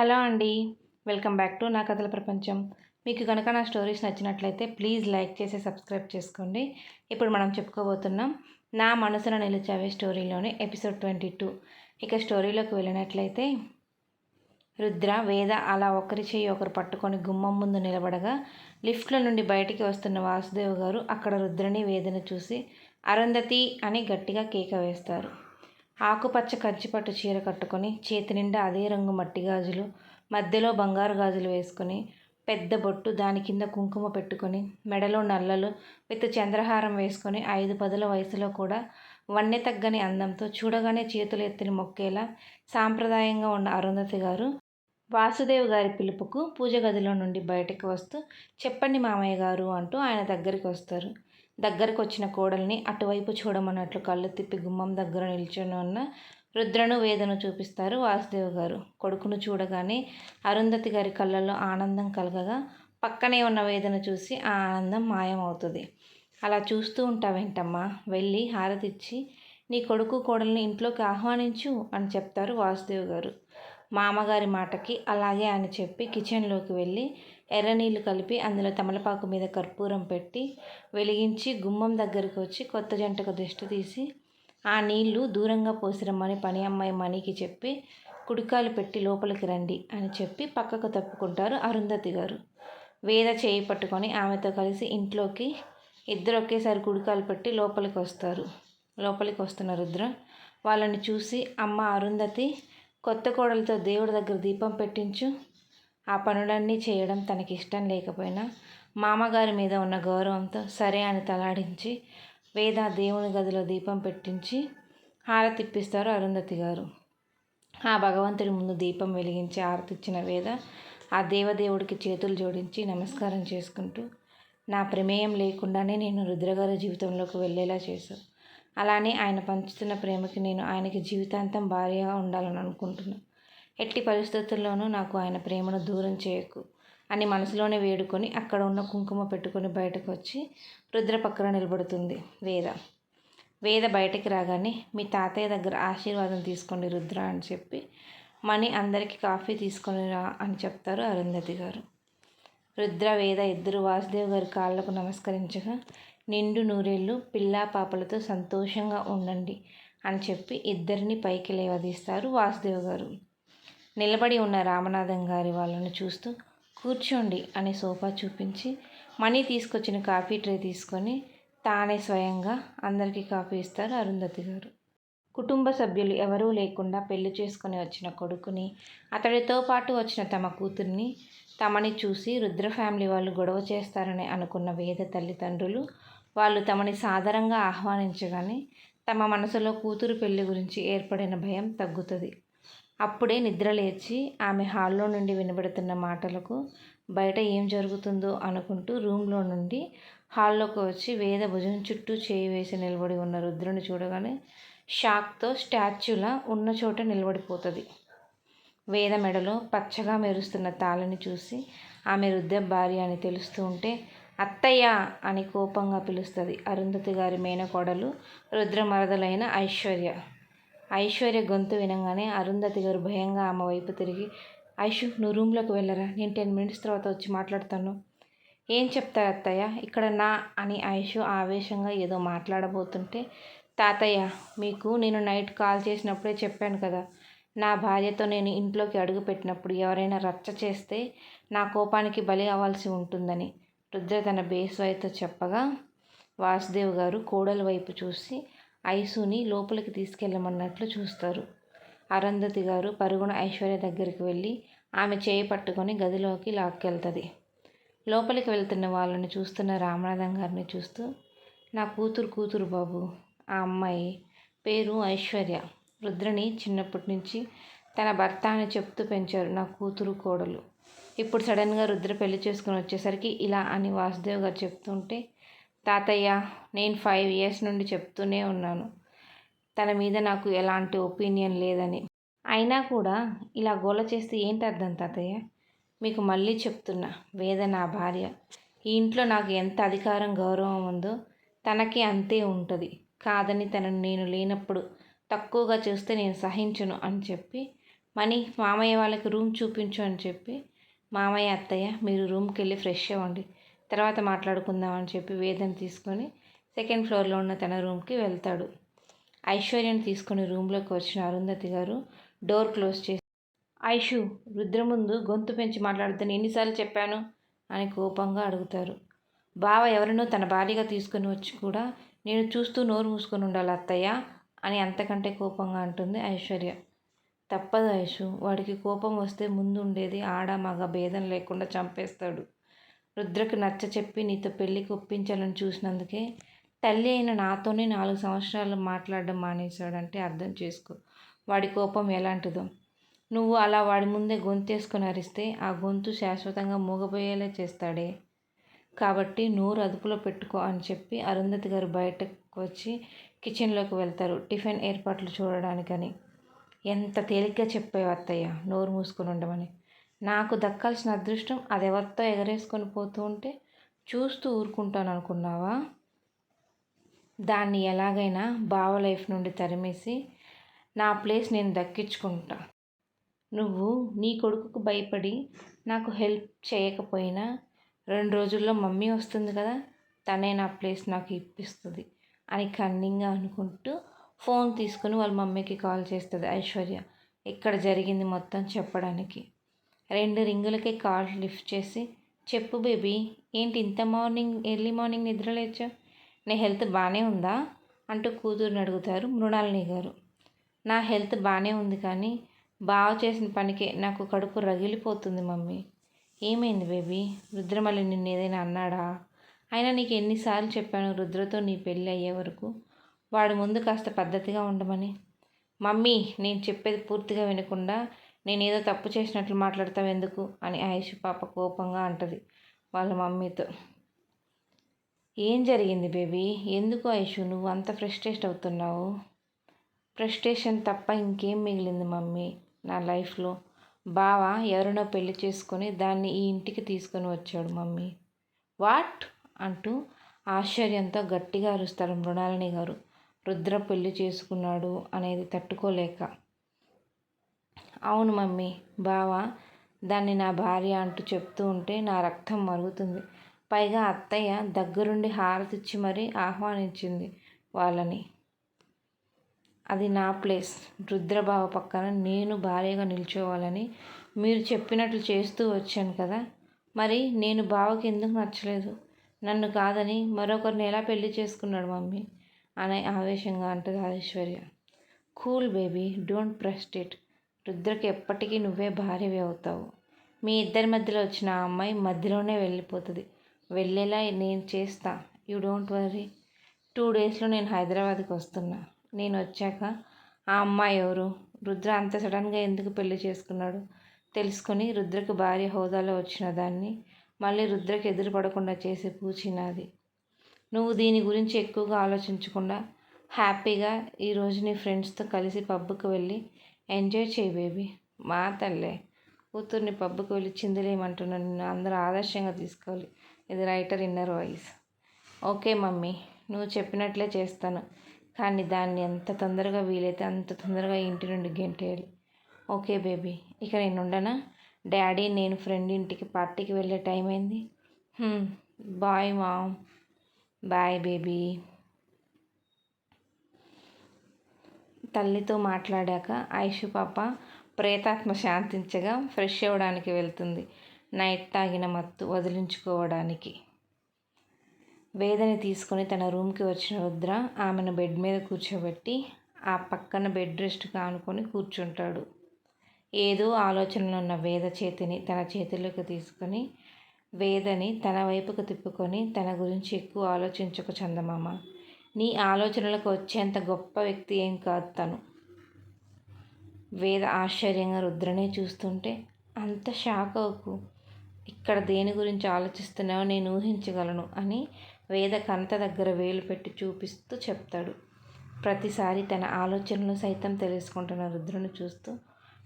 Hello అండి. Welcome back to నా కథల ప్రపంచం. మీకు కనుక నా స్టోరీస్ నచ్చినట్లయితే ప్లీజ్ లైక్ చేసి సబ్స్క్రైబ్ చేసుకోండి. ఇప్పుడు మనం చెప్పుకోబోతున్నాం నా మనసును నిలిచావే స్టోరీలోని ఎపిసోడ్ ట్వంటీ టూ. ఇక స్టోరీలోకి వెళ్ళినట్లయితే రుద్ర వేద అలా ఒకరి చేయి ఒకరు పట్టుకొని గుమ్మం ముందు నిలబడగా లిఫ్ట్లో నుండి బయటికి వస్తున్న వాసుదేవ్ గారు అక్కడ రుద్రని వేదన చూసి అరుంధతి అని గట్టిగా కేక వేస్తారు. ఆకుపచ్చ కంచిపట్టు చీర కట్టుకొని చేతి నిండా అదే రంగు మట్టి గాజులు మధ్యలో బంగారు గాజులు వేసుకొని పెద్ద బొట్టు దాని కింద కుంకుమ పెట్టుకొని మెడలో నల్లలు విత్ చంద్రహారం వేసుకొని ఐదు పదుల వయసులో కూడా వన్నె తగ్గని అందంతో చూడగానే చేతులు ఎత్తిని మొక్కేలా సాంప్రదాయంగా ఉన్న అరుంధతి గారు వాసుదేవ్ గారి పిలుపుకు పూజ గదిలో నుండి బయటకు వస్తూ చెప్పండి మామయ్య గారు అంటూ ఆయన దగ్గరికి వస్తారు. దగ్గరకు వచ్చిన కోడల్ని అటువైపు చూడమన్నట్లు కళ్ళు తిప్పి గుమ్మం దగ్గర నిల్చొని ఉన్న రుద్రను వేదను చూపిస్తారు వాసుదేవ్ గారు. కొడుకును చూడగానే అరుంధతి గారి కళ్ళల్లో ఆనందం కలగగా పక్కనే ఉన్న వేదన చూసి ఆ ఆనందం మాయమవుతుంది. అలా చూస్తూ ఉంటావేంటమ్మా? వెళ్ళి హారతిచ్చి నీ కొడుకు కోడల్ని ఇంట్లోకి ఆహ్వానించు అని చెప్తారు వాసుదేవ్ గారు. మామగారి మాటకి అలాగే అని చెప్పి కిచెన్లోకి వెళ్ళి ఎర్రనీళ్ళు కలిపి అందులో తమలపాకు మీద కర్పూరం పెట్టి వెలిగించి గుమ్మం దగ్గరికి వచ్చి కొత్త జంటకు దిష్టి తీసి ఆ నీళ్ళు దూరంగా పోసిరమ్మని పని అమ్మాయి మణికి చెప్పి కుడికాలు పెట్టి లోపలికి రండి అని చెప్పి పక్కకు తప్పుకుంటారు అరుంధతి గారు. వేద చేయి పట్టుకొని ఆమెతో కలిసి ఇంట్లోకి ఇద్దరు ఒకేసారి కుడికాలు పెట్టి లోపలికి వస్తారు. లోపలికి వస్తున్న రుద్ర వాళ్ళని చూసి అమ్మ అరుంధతి కొత్త కోడలతో దేవుడి దగ్గర దీపం పెట్టించు. ఆ పనులన్నీ చేయడం తనకి ఇష్టం లేకపోయినా మామగారి మీద ఉన్న గౌరవంతో సరే అని తలాడించి వేద దేవుని గదిలో దీపం పెట్టించి హారతిప్పిస్తారు అరుంధతి గారు. ఆ భగవంతుడి ముందు దీపం వెలిగించి హారతిచ్చిన వేద ఆ దేవదేవుడికి చేతులు జోడించి నమస్కారం చేసుకుంటూ నా ప్రమేయం లేకుండానే నేను రుద్రగారి జీవితంలోకి వెళ్ళేలా చేశాను అలానే ఆయన పంచుతున్న ప్రేమకి నేను ఆయనకి జీవితాంతం భార్యగా ఉండాలని అనుకుంటున్నాను ఎట్టి పరిస్థితుల్లోనూ నాకు ఆయన ప్రేమను దూరం చేయకు అని మనసులోనే వేడుకొని అక్కడ ఉన్న కుంకుమ పెట్టుకొని బయటకు వచ్చి రుద్ర పక్కన నిలబడుతుంది వేద. వేద బయటికి రాగానే మీ తాతయ్య దగ్గర ఆశీర్వాదం తీసుకోండి రుద్ర అని చెప్పి మణి అందరికీ కాఫీ తీసుకొని రా అని చెప్తారు అరుంధతి గారు. రుద్ర వేద ఇద్దరు వాసుదేవ్ గారి కాళ్ళకు నమస్కరించగా నిండు నూరేళ్ళు పిల్లా పాపలతో సంతోషంగా ఉండండి అని చెప్పి ఇద్దరిని పైకి లేవదీస్తారు వాసుదేవ్ గారు. నిలబడి ఉన్న రామనాథం గారి వాళ్ళను చూస్తూ కూర్చోండి అని సోఫా చూపించి మనీ తీసుకొచ్చిన కాఫీ ట్రే తీసుకొని తానే స్వయంగా అందరికీ కాఫీ ఇస్తారు అరుంధతి గారు. కుటుంబ సభ్యులు ఎవరూ లేకుండా పెళ్ళి చేసుకుని వచ్చిన కొడుకుని అతడితో పాటు వచ్చిన తమ కూతుర్ని తమని చూసి రుద్ర ఫ్యామిలీ వాళ్ళు గొడవ చేస్తారని అనుకున్న వేద తల్లిదండ్రులు వాళ్ళు తమని సాదరంగా ఆహ్వానించగానే తమ మనసులో కూతురు పెళ్ళి గురించి ఏర్పడిన భయం తగ్గుతుంది. అప్పుడే నిద్రలేచి ఆమె హాల్లో నుండి వినబడుతున్న మాటలకు బయట ఏం జరుగుతుందో అనుకుంటూ రూమ్లో నుండి హాల్లోకి వచ్చి వేద భుజం చుట్టూ చేయి వేసి నిలబడి ఉన్న రుద్రుని చూడగానే షాక్తో స్టాచ్యూలా ఉన్న చోట నిలబడిపోతుంది. వేద మెడలో పచ్చగా మెరుస్తున్న తాళని చూసి ఆమె రుద్ర భార్య అని తెలుస్తూ ఉంటే అత్తయ్య అని కోపంగా పిలుస్తుంది. అరుంధతి గారి మేనకోడలు రుద్రమరదలైన ఐశ్వర్య. ఐశ్వర్య గొంతు వినగానే అరుంధతి గారు భయంగా ఆమె వైపు తిరిగి ఐషు నువ్వు రూమ్లోకి వెళ్ళరా? నేను టెన్ మినిట్స్ తర్వాత వచ్చి మాట్లాడతాను. ఏం చెప్తారు అత్తయ్య? ఇక్కడ నా అని ఐషు ఆవేశంగా ఏదో మాట్లాడబోతుంటే తాతయ్య మీకు నేను నైట్ కాల్ చేసినప్పుడే చెప్పాను కదా. నా భార్యతో నేను ఇంట్లోకి అడుగు పెట్టినప్పుడు ఎవరైనా రచ్చ చేస్తే నా కోపానికి బలి అవ్వాల్సి ఉంటుందని. రుద్ర తన బేస్వాయితో చెప్పగా వాసుదేవ్ గారు కోడల వైపు చూసి ఐసుని లోపలికి తీసుకెళ్ళమన్నట్లు చూస్తారు. అరంధతి గారు పరుగున ఐశ్వర్య దగ్గరికి వెళ్ళి ఆమె చేయి పట్టుకొని గదిలోకి లాక్కెళ్తుంది. లోపలికి వెళ్తున్న వాళ్ళని చూస్తున్న రామనాథం గారిని చూస్తూ నా కూతురు కూతురు బాబు ఆ అమ్మాయి పేరు ఐశ్వర్య. రుద్రని చిన్నప్పటి నుంచి తన భర్త అని చెప్తూ పెంచారు నా కూతురు కోడలు. ఇప్పుడు సడన్గా రుద్ర పెళ్ళి చేసుకుని వచ్చేసరికి ఇలా అని వాసుదేవ్ గారు చెప్తుంటే తాతయ్య నేను ఫైవ్ ఇయర్స్ నుండి చెప్తూనే ఉన్నాను. తన మీద నాకు ఎలాంటి ఒపీనియన్ లేదని. అయినా కూడా ఇలా గోల చేస్తే ఏంటి అర్థం తాతయ్య? మీకు మళ్ళీ చెప్తున్నా వేద నా భార్య. ఈ ఇంట్లో నాకు ఎంత అధికారం గౌరవం ఉందో తనకి అంతే ఉంటుంది. కాదని తనను నేను లేనప్పుడు తక్కువగా చూస్తే నేను సహించను అని చెప్పి మనీ మామయ్య వాళ్ళకి రూమ్ చూపించు అని చెప్పి మామయ్య అత్తయ్య మీరు రూమ్కి వెళ్ళి ఫ్రెష్ అవ్వండి. తర్వాత మాట్లాడుకుందాం అని చెప్పి వేదన తీసుకొని సెకండ్ ఫ్లోర్లో ఉన్న తన రూమ్కి వెళ్తాడు. ఐశ్వర్యని తీసుకుని రూమ్లోకి వచ్చిన అరుంధతి గారు డోర్ క్లోజ్ చేసి ఐషు రుద్ర ముందు గొంతు పెంచి మాట్లాడుతాను ఎన్నిసార్లు చెప్పాను? అని కోపంగా అడుగుతారు. బావ ఎవరినో తన భార్యగా తీసుకుని వచ్చి కూడా నేను చూస్తూ నోరు మూసుకొని ఉండాలి అత్తయ్య అని అంతకంటే కోపంగా అంటుంది ఐశ్వర్య. తప్పదు ఐషు వాడికి కోపం వస్తే ముందు ఉండేది ఆడ మగ భేదం లేకుండా చంపేస్తాడు. రుద్రకు నచ్చ చెప్పి నీతో పెళ్ళికి ఒప్పించాలని చూసినందుకే తల్లి అయిన నాతోనే నాలుగు సంవత్సరాలు మాట్లాడడం మానేశాడంటే అర్థం చేసుకో. వాడి కోపం ఎలాంటిదో. నువ్వు అలా వాడి ముందే గొంతేసుకుని అరిస్తే ఆ గొంతు శాశ్వతంగా మూగపోయేలా చేస్తాడే. కాబట్టి నోరు అదుపులో పెట్టుకో అని చెప్పి అరుంధతి గారు బయటకు వచ్చి కిచెన్లోకి వెళ్తారు. టిఫిన్ ఏర్పాట్లు చూడడానికని. ఎంత తేలిగ్గా చెప్పేవి అత్తయ్య నోరు మూసుకొని ఉండమని. నాకు దక్కాల్సిన అదృష్టం అది ఎవరితో ఎగరేసుకొని పోతూ ఉంటే చూస్తూ ఊరుకుంటాను అనుకున్నావా? దాన్ని ఎలాగైనా బావ లైఫ్ నుండి తరిమేసి నా ప్లేస్ నేను దక్కించుకుంటా. నువ్వు నీ కొడుకుకు భయపడి నాకు హెల్ప్ చేయకపోయినా రెండు రోజుల్లో మమ్మీ వస్తుంది కదా తనే నా ప్లేస్ నాకు ఇప్పిస్తుంది అని కన్నింగ్గా అనుకుంటూ ఫోన్ తీసుకుని వాళ్ళ మమ్మీకి కాల్ చేస్తుంది ఐశ్వర్య ఇక్కడ జరిగింది మొత్తం చెప్పడానికి. రెండు రింగులకి కాల్ లిఫ్ట్ చేసి చెప్పు బేబీ ఏంటి ఇంత మార్నింగ్ ఎర్లీ మార్నింగ్ నిద్రలేచా నీ హెల్త్ బాగానే ఉందా? అంటూ కూతురుని అడుగుతారు మృణాలిని గారు. నా హెల్త్ బాగానే ఉంది కానీ బాగా చేసిన పనికే నాకు కడుపు రగిలిపోతుంది మమ్మీ. ఏమైంది బేబీ? రుద్రమల్లి నిన్ను ఏదైనా అన్నాడా? అయినా నీకు ఎన్నిసార్లు చెప్పాను రుద్రతో నీ పెళ్ళి అయ్యే వరకు. వాడి ముందు కాస్త పద్ధతిగా ఉండమని. మమ్మీ నేను చెప్పేది పూర్తిగా వినకుండా నేను ఏదో తప్పు చేసినట్లు మాట్లాడతావు ఎందుకు? అని ఆయుష్ పాప కోపంగా అంటది వాళ్ళ మమ్మీతో. ఏం జరిగింది బేబీ? ఎందుకు ఐషు నువ్వు అంత ఫ్రస్ట్రేట్ అవుతున్నావు. ఫ్రస్ట్రేషన్ తప్ప ఇంకేం మిగిలింది మమ్మీ? నా లైఫ్లో బావ ఎవరినో పెళ్ళి చేసుకొని దాన్ని ఈ ఇంటికి తీసుకొని వచ్చాడు మమ్మీ. వాట్? అంటూ ఆశ్చర్యంతో గట్టిగా అరుస్తారు మృణాలిని గారు. రుద్ర పెళ్ళి చేసుకున్నాడు అనేది తట్టుకోలేక అవును మమ్మీ బావ దాన్ని నా భార్య అంటూ చెప్తూ ఉంటే నా రక్తం మరుగుతుంది. పైగా అత్తయ్య దగ్గరుండి హారతిచ్చి మరీ ఆహ్వానించింది వాళ్ళని. అది నా ప్లేస్. రుద్రబావ పక్కన నేను భార్యగా నిల్చోవాలని మీరు చెప్పినట్లు చేస్తూ వచ్చాను కదా. మరి నేను బావకి ఎందుకు నచ్చలేదు? నన్ను కాదని మరొకరిని ఎలా పెళ్ళి చేసుకున్నాడు మమ్మీ? అనే ఆవేశంగా అంటుంది Aishwarya. Cool baby don't frustrate రుద్రకి ఎప్పటికీ నువ్వే భార్యవి అవుతావు. మీ ఇద్దరి మధ్యలో వచ్చిన ఆ అమ్మాయి మధ్యలోనే వెళ్ళిపోతుంది. వెళ్ళేలా నేను చేస్తా. You don't worry. టూ డేస్లో నేను హైదరాబాద్కి వస్తున్నా. నేను వచ్చాక ఆ అమ్మాయి ఎవరు? రుద్ర అంత సడన్గా ఎందుకు పెళ్ళి చేసుకున్నాడు? తెలుసుకొని రుద్రకు భార్య హోదాలో వచ్చిన దాన్ని మళ్ళీ రుద్రకి ఎదురు పడకుండా చేసే పూచినాది నువ్వు దీని గురించి ఎక్కువగా ఆలోచించకుండా హ్యాపీగా ఈరోజు నీ ఫ్రెండ్స్తో కలిసి పబ్కి వెళ్ళి ఎంజాయ్ చేయి బేబీ. మా తల్లే కూతుర్ని పబ్కి వెళ్ళి చిందులేయమంటున్నాను నిన్ను అందరూ ఆదర్శంగా తీసుకోవాలి. ఇది writer inner voice. Okay mummy నువ్వు చెప్పినట్లే చేస్తాను. కానీ దాన్ని ఎంత తొందరగా వీలైతే అంత తొందరగా ఇంటి నుండి గెంటేయాలి. ఓకే బేబీ ఇక నేను ఉండనా డాడీ నేను ఫ్రెండ్ ఇంటికి పార్టీకి వెళ్ళే టైం అయింది. Bye ma'am. బాయ్ బేబీ తల్లితో మాట్లాడాక ఐషు పాప ప్రేతాత్మ శాంతించగా ఫ్రెష్ అవ్వడానికి వెళ్తుంది. నైట్ తాగిన మత్తు వదిలించుకోవడానికి. వేదని తీసుకొని తన రూమ్కి వచ్చిన రుద్ర ఆమెను బెడ్ మీద కూర్చోబెట్టి ఆ పక్కన బెడ్ రెస్ట్ కానుకొని కూర్చుంటాడు. ఏదో ఆలోచనలో ఉన్న వేద చేతిని తన చేతిలోకి తీసుకొని వేదని తన వైపుకు తిప్పుకొని తన గురించి ఎక్కువ ఆలోచించకు చందమామ. నీ ఆలోచనలకు వచ్చేంత గొప్ప వ్యక్తి ఏం కాదు తను. వేద ఆశ్చర్యంగా రుద్రనే చూస్తుంటే అంత షాక్ అవుకు. ఇక్కడ దేని గురించి ఆలోచిస్తున్నావో నేను ఊహించగలను అని వేద కంత దగ్గర వేలు పెట్టి చూపిస్తూ చెప్తాడు. ప్రతిసారి తన ఆలోచనలు సైతం తెలుసుకుంటున్న రుద్రను చూస్తూ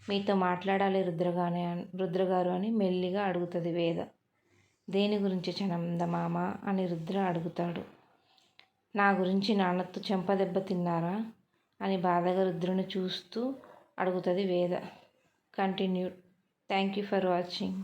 మీతో మాట్లాడాలి రుద్రగానే రుద్రగారు అని మెల్లిగా అడుగుతుంది వేద. దేని గురించి చనందమామ అని రుద్ర అడుగుతాడు. నా గురించి నాన్నతో చెంపదెబ్బ తిన్నారా? అని బాధగా రుద్రుని చూస్తూ అడుగుతుంది Veda. Continue thank you for watching